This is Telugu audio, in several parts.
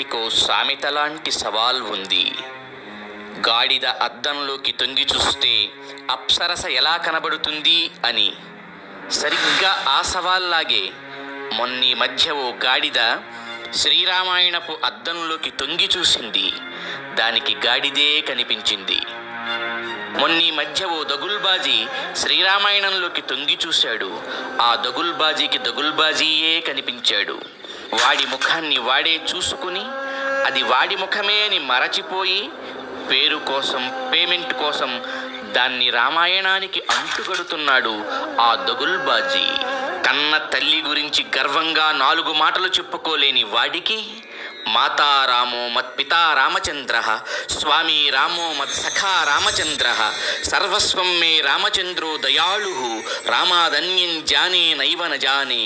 నాటికో సామెత లాంటి సవాల్ ఉంది. గాడిద అద్దంలోకి తొంగి చూస్తే అప్సరస ఎలా కనబడుతుంది అని. సరిగ్గా ఆ సవాల్లాగే మొన్నీ మధ్య ఓ గాడిద శ్రీరామాయణపు అద్దంలోకి తొంగి చూసింది. దానికి గాడిదే కనిపించింది. మొన్నీ మధ్య ఓ దగుల్బాజీ శ్రీరామాయణంలోకి తొంగి చూశాడు. ఆ దగుల్బాజీకి దగుల్బాజీయే కనిపించాడు. వాడి ముఖాన్ని వాడే చూసుకుని అది వాడి ముఖమే అని మరచిపోయి పేరు కోసం పేమెంట్ కోసం దాన్ని రామాయణానికి అంటుగడుతున్నాడు ఆ దగుల్బాజీ. కన్న తల్లి గురించి గర్వంగా నాలుగు మాటలు చెప్పుకోలేని వాడికి మాతా రామో మత్పితా రామచంద్ర స్వామి రామో మత్సఖా రామచంద్ర సర్వస్వం మే రామచంద్రో దయాళు రామాదన్యం జానే నైవ నజానే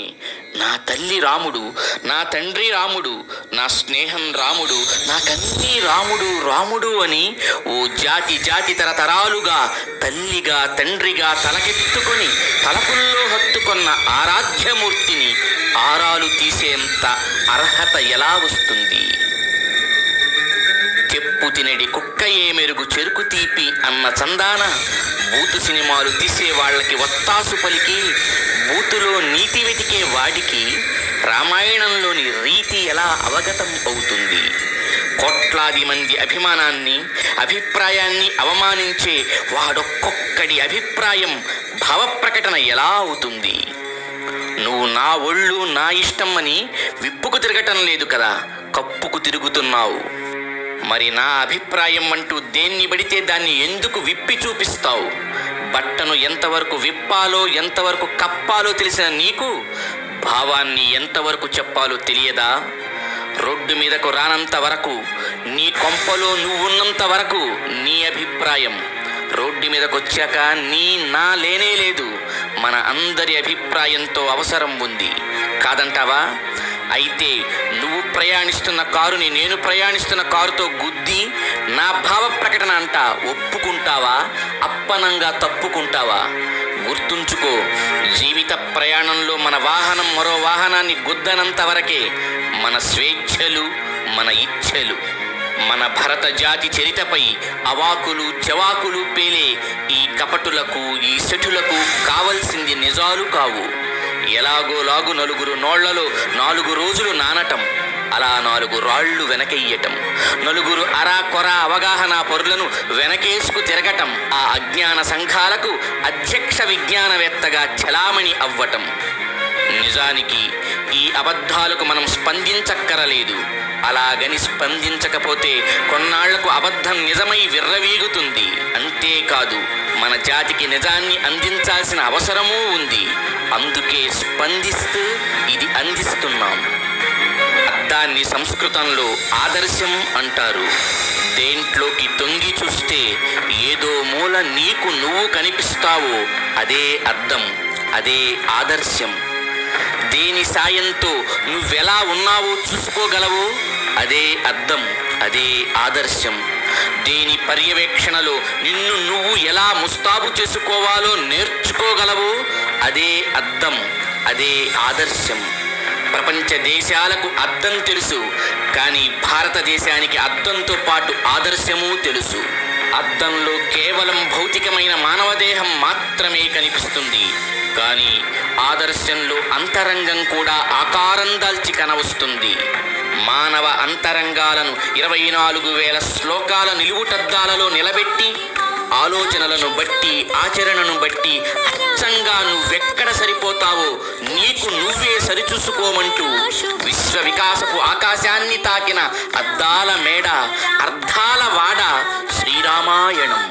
నా తల్లి రాముడు నా తండ్రి రాముడు నా స్నేహం రాముడు నాకన్నీ రాముడు రాముడు అని ఓ జాతి జాతి తరతరాలుగా తల్లిగా తండ్రిగా తలకెత్తుకొని తలపుల్లో హత్తుకొన్న ఆరాధ్యమూర్తిని ఆరాలు తీసేంత అర్హత ఎలా వస్తుంది? చెప్పు తినడి కుక్క ఏ మెరుగు చెరుకు తీపి అన్న చందాన బూతు సినిమాలు తీసే వాళ్ళకి వత్తాసు పలికి బూతులో నీతి వెతికే వాడికి రామాయణంలోని రీతి ఎలా అవగతం అవుతుంది? కోట్లాది మంది అభిమానాన్ని అభిప్రాయాన్ని అవమానించే వాడొక్కొక్కడి అభిప్రాయం భావప్రకటన ఎలా అవుతుంది? నువ్వు నా ఒళ్ళు నా ఇష్టం అని విప్పుకు తిరగటం లేదు కదా కప్పుకు తిరుగుతున్నావు. మరి నా అభిప్రాయం అంటూ దేన్ని పడితే దాన్ని ఎందుకు విప్పి చూపిస్తావు? బట్టను ఎంతవరకు విప్పాలో ఎంతవరకు కప్పాలో తెలిసిన నీకు? భావాన్ని ఎంతవరకు చెప్పాలో తెలియదా? రోడ్డు మీదకు రానంత వరకు నీ కొంపలో నువ్వున్నంత వరకు నీ అభిప్రాయం. రోడ్డు మీదకు వచ్చాక నీ నా లేనే లేదు మన అందరి అభిప్రాయంతో అవసరం ఉంది. కాదంటావా? అయితే నువ్వు ప్రయాణిస్తున్న కారుని నేను ప్రయాణిస్తున్న కారుతో గుద్ది నా భావ ప్రకటన అంట ఒప్పుకుంటావా? అప్పనంగా తప్పుకుంటావా? గుర్తుంచుకో జీవిత ప్రయాణంలో మన వాహనం మరో వాహనాన్ని గుద్దనంత వరకే మన స్వేచ్ఛలు మన ఇచ్ఛలు మన భరత జాతి చరితపై అవాకులు చవాకులు పేలే ఈ కపటులకు ఈ శఠులకు కావలసింది నిజాలు కావు. ఎలాగోలాగు నలుగురు నోళ్ళలో నాలుగు రోజులు నానటం అలా నాలుగు రాళ్ళు వెనకెయ్యటం నలుగురు అరా కొర అవగాహన పొరులను వెనకేసుకు తిరగటం ఆ అజ్ఞాన సంఘాలకు అధ్యక్ష విజ్ఞానవేత్తగా చలామణి అవ్వటం. నిజానికి ఈ అబద్ధాలకు మనం స్పందించక్కరలేదు. అలాగని స్పందించకపోతే కొన్నాళ్ళకు అబద్ధం నిజమై విర్రవీగుతుంది. అంతేకాదు మన జాతికి నిజాన్ని అందించాల్సిన అవసరమూ ఉంది. అందుకే స్పందిస్తూ ఇది అందిస్తున్నాం. అద్దాన్ని సంస్కృతంలో ఆదర్శం అంటారు. దేంట్లోకి తొంగి చూస్తే ఏదో మూల నీకు నువ్వు కనిపిస్తావో అదే అర్థం అదే ఆదర్శం. దేని సాయంతో నువ్వెలా ఉన్నావో చూసుకోగలవు అదే అర్థం అదే ఆదర్శం. దేని పర్యవేక్షణలో నిన్ను నువ్వు ఎలా ముస్తాబు చేసుకోవాలో నేర్చుకోగలవు అదే అర్థం అదే ఆదర్శం. ప్రపంచ దేశాలకు అర్థం తెలుసు కానీ భారతదేశానికి అర్థంతో పాటు ఆదర్శము తెలుసు. అద్దంలో కేవలం భౌతికమైన మానవదేహం మాత్రమే కనిపిస్తుంది. కానీ ఆదర్శంలో అంతరంగం కూడా ఆకారం దాల్చి కనవస్తుంది మానవ అంతరంగాలను ఇరవై నాలుగు వేల శ్లోకాల నిలువుటద్దాలలో నిలబెట్టి ఆలోచనలను బట్టి ఆచరణను బట్టి అచ్చంగా నువ్వెక్కడ సరిపోతావో నీకు నువ్వే సరిచూసుకోమంటూ విశ్వ వికాసపు ఆకాశాన్ని తాకిన అద్దాల మేడ అర్ధాల వాడ శ్రీరామాయణం.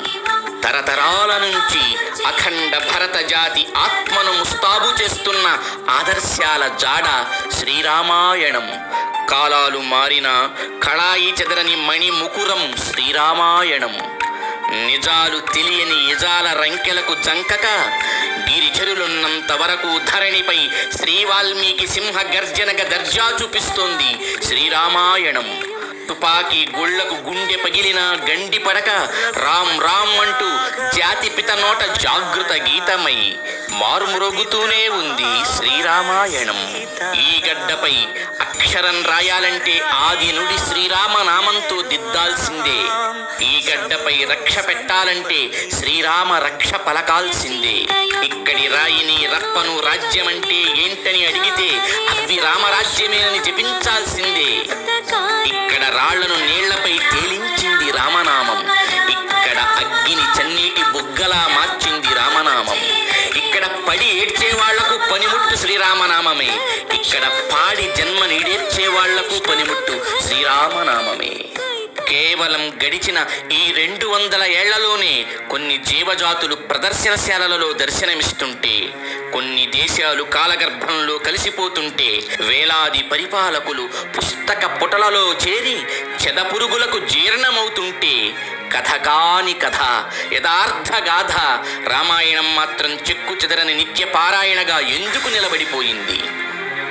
తరతరాల నుంచి అఖండ భరత జాతి ఆత్మను ముస్తాబు చేస్తున్న ఆదర్శాల జాడ శ్రీరామాయణం. కాలాలు మారిన కళాయి చెదరని మణి ముకురం శ్రీరామాయణం. నిజాలు తెలియని నిజాల రంకెలకు జంకక గిరిజరులున్నంత వరకు ధరణిపై శ్రీ వాల్మీకి సింహ గర్జనక దర్జా చూపిస్తోంది శ్రీరామాయణం. తుపాకీ గుళ్ళకు గుండె పగిలిన గండి పడక రామ్ రామ్ అంటూ జాతి పిత నోట జాగృత గీతమై మారుమ్రోగుతూనే ఉంది శ్రీరామాయణం. ఈ గడ్డపై అక్షరం రాయాలంటే ఆది నుడి శ్రీరామ నామంతో దిద్దాల్సిందే. ఈ గడ్డపై రక్ష పెట్టాలంటే శ్రీరామ రక్ష పలకాల్సిందే. ఇక్కడి రాయిని రప్పను రాజ్యమంటే ఏంటని అడిగితే అవి రామరాజ్యమేనని జపించాల్సిందే. ఇక్కడ రాళ్ళను నీళ్ళపై తేలించింది రామనామం. ఇక్కడ అగ్గిని చన్నీటి బొగ్గలా మార్చింది రామనామం. ఇక్కడ పడి ఏడ్చే వాళ్ళకు పనిముట్టు శ్రీరామనామమే. ఇక్కడ పాడి జన్మ నీడేర్చే వాళ్ళకు పనిముట్టు శ్రీరామనామమే. కేవలం గడిచిన ఈ రెండు వందల ఏళ్ళలోనే కొన్ని జీవజాతులు ప్రదర్శనశాలలలో దర్శనమిస్తుంటే కొన్ని దేశాలు కాలగర్భంలో కలిసిపోతుంటే వేలాది పరిపాలకులు పుస్తక పుటలలో చేరి చెదపురుగులకు జీర్ణమవుతుంటే కథ కాని కథ యథార్థ గాథ రామాయణం మాత్రం చెక్కు చెదరని నిత్య పారాయణగా ఎందుకు నిలబడిపోయింది?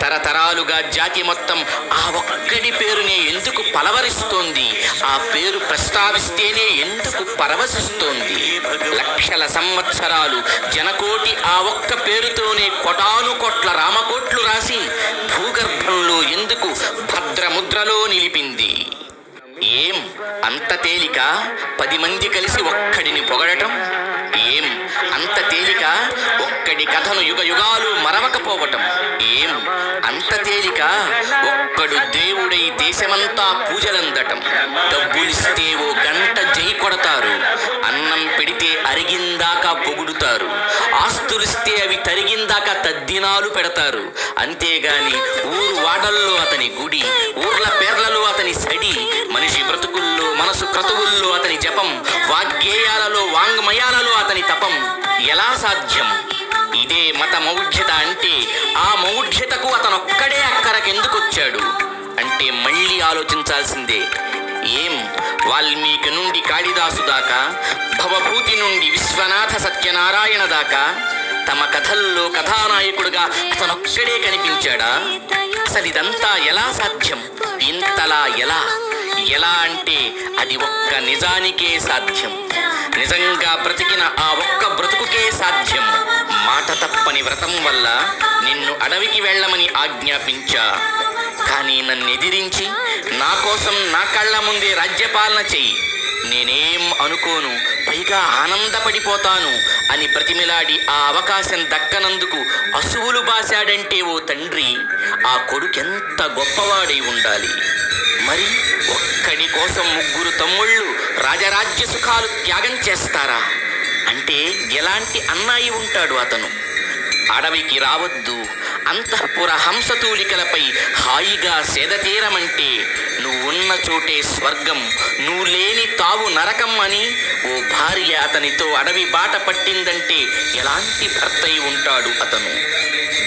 తరతరాలుగా జాతి మొత్తం ఆ ఒక్కడి పేరునే ఎందుకు పలవరిస్తోంది? ఆ పేరు ప్రస్తావిస్తేనే ఎందుకు పరవశిస్తోంది? లక్షల సంవత్సరాలు జనకోటి ఆ ఒక్క పేరుతోనే కొటాను కొట్ల రామకోట్లు రాసి భూగర్భంలో ఎందుకు భద్రముద్రలో నిలిపింది? ఏం అంత తేలిక? పది మంది కలిసి ఒక్కడిని పొగడటం? ఏం అంత తేలిక? అతడి కథను యుగ యుగాలు మరవకపోవటం. ఏం? అంత తేలిక? ఒక్కడు దేవుడై దేశమంతా పూజలందటం. డబ్బులిస్తే ఓ గంట జై కొడతారు. అన్నం పెడితే అరిగిందాకా పొగుడుతారు. ఆస్తులిస్తే అవి తరిగిందాకా తద్దినాలు పెడతారు. అంతేగాని ఊరు వాడల్లో అతని గుడి ఊర్ల పేర్లలో అతని సడి మనిషి బ్రతుకుల్లో మనసు క్రతువుల్లో అతని జపం వాగ్గేయాలలో వాంగ్మయాలలో అతని తపం. ఎలా సాధ్యం? ఇదే మత మౌఢ్యత అంటే ఆ మౌఢ్యతకు అతనొక్కడే అక్కరకెందుకొచ్చాడు? అంటే మళ్ళీ ఆలోచించాల్సిందే ఏం వాల్మీకి నుండి కాళిదాసు దాకా భవభూతి నుండి విశ్వనాథ సత్యనారాయణ దాకా తమ కథల్లో కథానాయకుడుగా అతనొక్కడే కనిపించాడా? అసలు ఇదంతా ఎలా సాధ్యం? ఇంతలా ఎలా? ఎలా అంటే అది ఒక్క నిజానికే సాధ్యం. నిజంగా బ్రతికిన ఆ ఒక్క బ్రతుకుకే సాధ్యం. మాట తప్పని వ్రతం వల్ల నిన్ను అడవికి వెళ్ళమని ఆజ్ఞాపించా. కానీ నన్ను ఎదిరించి నా కోసం నా కళ్ళ ముందే రాజ్యపాలన చెయ్యి. నేనేం అనుకోను పైగా ఆనందపడిపోతాను అని బ్రతిమిలాడి ఆ అవకాశం దక్కనందుకు అసువులు బాశాడంటే ఓ తండ్రి ఆ కొడుకెంత గొప్పవాడై ఉండాలి? మరి ఒక్కడి కోసం ముగ్గురు తమ్ముళ్ళు రాజరాజ్య సుఖాలు త్యాగం చేస్తారా? అంటే ఎలాంటి అన్నాయి ఉంటాడు అతను. అడవికి రావద్దు అంతఃపుర హంసతూలికలపై హాయిగా సేదతీరమంటే నువ్వున్న చోటే స్వర్గం నువ్వు లేని తావు నరకం అని ఓ భార్య అతనితో అడవి బాట పట్టిందంటే ఎలాంటి భర్తయి ఉంటాడు అతను?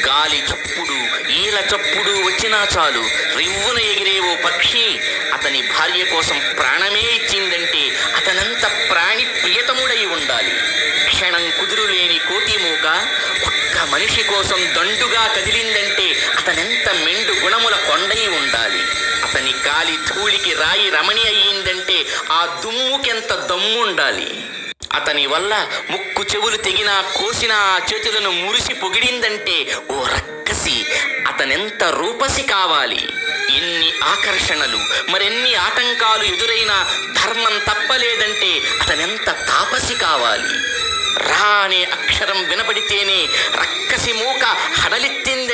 గాలి చప్పుడు ఈల చప్పుడు వచ్చినా చాలు రివ్వున ఎగిరే ఓ పక్షి అతని భార్య కోసం ప్రాణమే ఇచ్చిందంటే అతనంత ప్రాణి ప్రియతముడై ఉండాలి. క్షణం కుదురులేని కోతిమూక ఒక్క మనిషి కోసం దండుగా కదిలిందంటే అతనెంత మెండు గుణముల కొండై ఉండాలి. అతని కాలి ధూళికి రాయి రమణి అయ్యిందంటే ఆ దుమ్ముకెంత దమ్ముండాలి. అతని వల్ల ముక్కు చెవులు తెగినా కోసిన ఆ చేతులను మురిసి పొగిడిందంటే ఓ రక్కసి అతనెంత రూపసి కావాలి. ఎన్ని ఆకర్షణలు మరెన్ని ఆటంకాలు ఎదురైనా ధర్మం తప్పలేదంటే అతనెంత తాపసి కావాలి? రా అనే అక్షరం వినపడితేనే రక్కసి మూక హడలెత్తిందంటే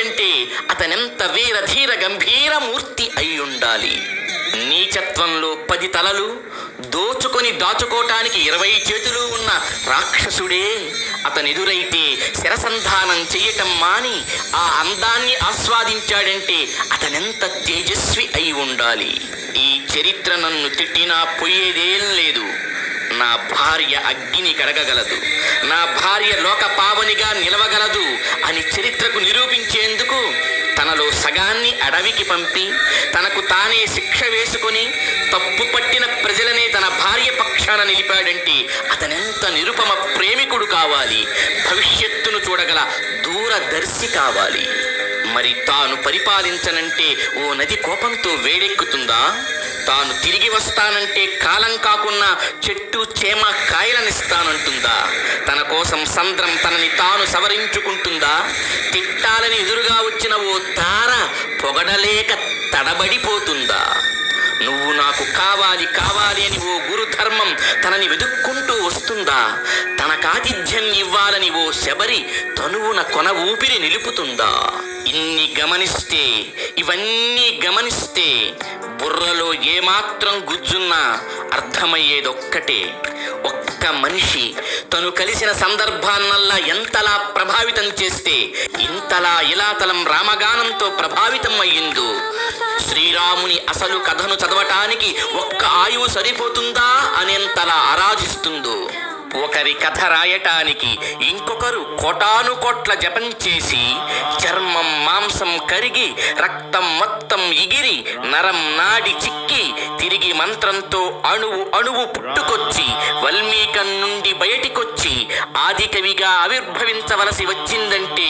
అతనెంత వీరధీర గంభీర మూర్తి అయి ఉండాలి. నీచత్వంలో పది తలలు దోచుకొని దాచుకోటానికి ఇరవై చేతులు ఉన్న రాక్షసుడే అతనెదురైతే శరసంధానం చెయ్యటం మాని ఆ అందాన్ని ఆస్వాదించాడంటే అతనెంత తేజస్వి అయి ఉండాలి. ఈ చరిత్ర నన్ను తిట్టినా పోయేదేం లేదు. నా భార్య అగ్గిని కడగగలదు నా భార్య లోక పావనిగా నిలవగలదు అని చరిత్రకు నిరూపించేందుకు తనలో సగాన్ని అడవికి పంపి తనకు తానే శిక్ష వేసుకొని తప్పు పట్టిన ప్రజలనే తన భార్య పక్షాన నిలిపాడంటే అతనెంత నిరుపమ ప్రేమికుడు కావాలి. భవిష్యత్తును చూడగల దూరదర్శి కావాలి. మరి తాను పరిపాలించనంటే ఓ నది కోపంతో వేడెక్కుతుందా? తాను తిరిగి వస్తానంటే కాలం కాకుండా చెట్టు చేమ కాయలనిస్తానంటుందా? తన కోసం సంద్రం తనని తాను సవరించుకుంటుందా? తిట్టాలని ఎదురుగా వచ్చిన ఓ తార పొగడలేక తడబడిపోతుందా? నువ్వు నాకు కావాలి కావాలి అని ఓ గురుధర్మం తనని వెతుక్కుంటూ వస్తుందా? తన కాతిథ్యం ఇవ్వాలని ఓ శబరి తనువున కొన ఊపిరి నిలుపుతుందా? ఇన్ని గమనిస్తే ఇవన్నీ గమనిస్తే బుర్రలో ఏమాత్రం గుజ్జున్నా అర్థమయ్యేదొక్కటే. ఒక్క మనిషి తను కలిసిన సందర్భాన్నల్లా ఎంతలా ప్రభావితం చేస్తే ఇంతలా ఇలాతలం రామగానంతో ప్రభావితం అయ్యిందో. శ్రీరాముని అసలు కథను చదవటానికి ఒక్క ఆయువు సరిపోతుందా అనేంతలా ఆరాధిస్తుందో ఒకరి కథ రాయటానికి ఇంకొకరు కోటాను కోట్ల జపం చేసి చర్మం మాంసం కరిగి రక్తం మొత్తం ఇగిరి నరం నాడి చిక్కి తిరిగి మంత్రంతో అణువు అణువు పుట్టుకొచ్చి వల్మీకం నుండి బయటికొచ్చి ఆదికవిగా ఆవిర్భవించవలసి వచ్చిందంటే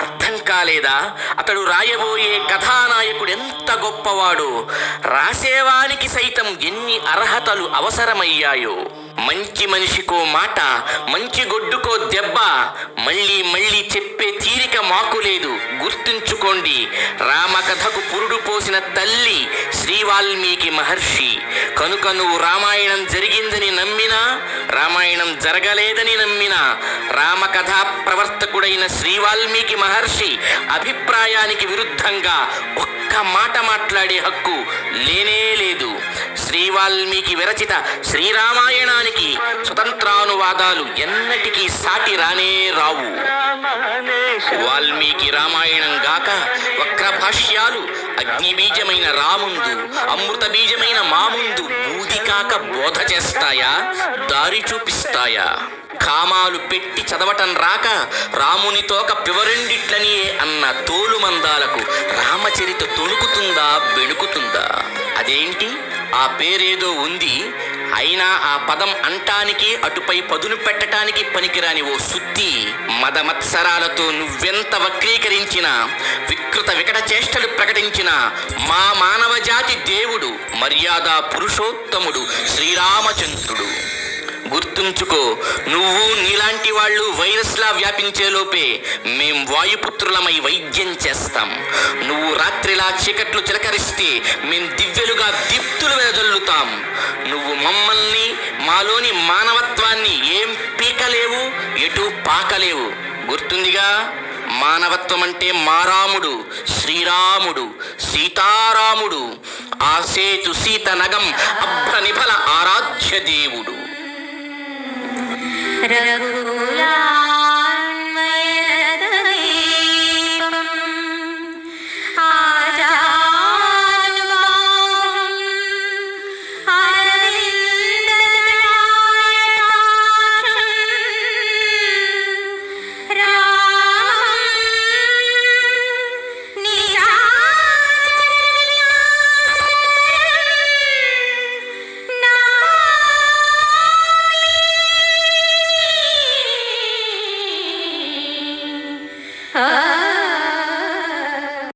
అర్థం కాలేదా? అతడు రాయబోయే కథానాయకుడు ఎంత గొప్పవాడో రాసేవానికి సైతం ఎన్ని అర్హతలు అవసరమయ్యాయో. మంచి మనిషికో మాట మంచి గొడ్డుకో దెబ్బ మళ్ళీ మళ్ళీ చెప్పే తీరిక మాకు లేదు. గుర్తుంచుకోండి రామకథకు పురుడు పోసిన తల్లి శ్రీ వాల్మీకి మహర్షి. కనుక నువ్వు రామాయణం జరిగిందని నమ్మినా రామాయణం జరగలేదని నమ్మినా రామకథా ప్రవర్తకుడైన శ్రీ వాల్మీకి మహర్షి అభిప్రాయానికి విరుద్ధంగా ఒక్క మాట మాట్లాడే హక్కు లేనే లేదు. శ్రీ వాల్మీకి విరచిత శ్రీరామాయణానికి స్వతంత్రానువాదాలు ఎన్నటికీ సాటి రానే రావు. వాల్మీకి రామాయణం గాక వక్ర భాష్యాలు అగ్నిబీజమైన రాముందు అమృత బీజమైన మాముందు బూది కాక బోధ చేస్తాయా? దారి చూపిస్తాయా? కామాలు పెట్టి చదవటం రాక రాముని తోక పివరెండిట్లని అన్న తోలు మందాలకు రామచరిత తొణుకుతుందా బెణుకుతుందా? అదేంటి? ఆ పేరేదో ఉంది. అయినా ఆ పదం అంటానికి అటుపై పదును పెట్టడానికి పనికిరాని ఓ సుత్తి. మదమత్సరాలతో నువ్వెంత వక్రీకరించిన వికృత వికట చేష్టలు ప్రకటించిన మా మానవ జాతి దేవుడు మర్యాద పురుషోత్తముడు శ్రీరామచంద్రుడు. గుర్తుంచుకో నువ్వు నీలాంటి వాళ్ళు వైరస్లా వ్యాపించేలోపే మేం వాయుపుత్రులమై వైద్యం చేస్తాం. నువ్వు రాత్రిలా చీకట్లు చిలకరిస్తే మేం దివ్యలుగా దీప్తులు వెదజల్లుతాం. నువ్వు మమ్మల్ని మాలోని మానవత్వాన్ని ఏం పీకలేవు ఎటు పాకలేవు. గుర్తుందిగా? మానవత్వం అంటే మారాముడు శ్రీరాముడు సీతారాముడు ఆ సేతు సీత నగం అభ్రనిఫల ఆరాధ్య దేవుడు. रघुला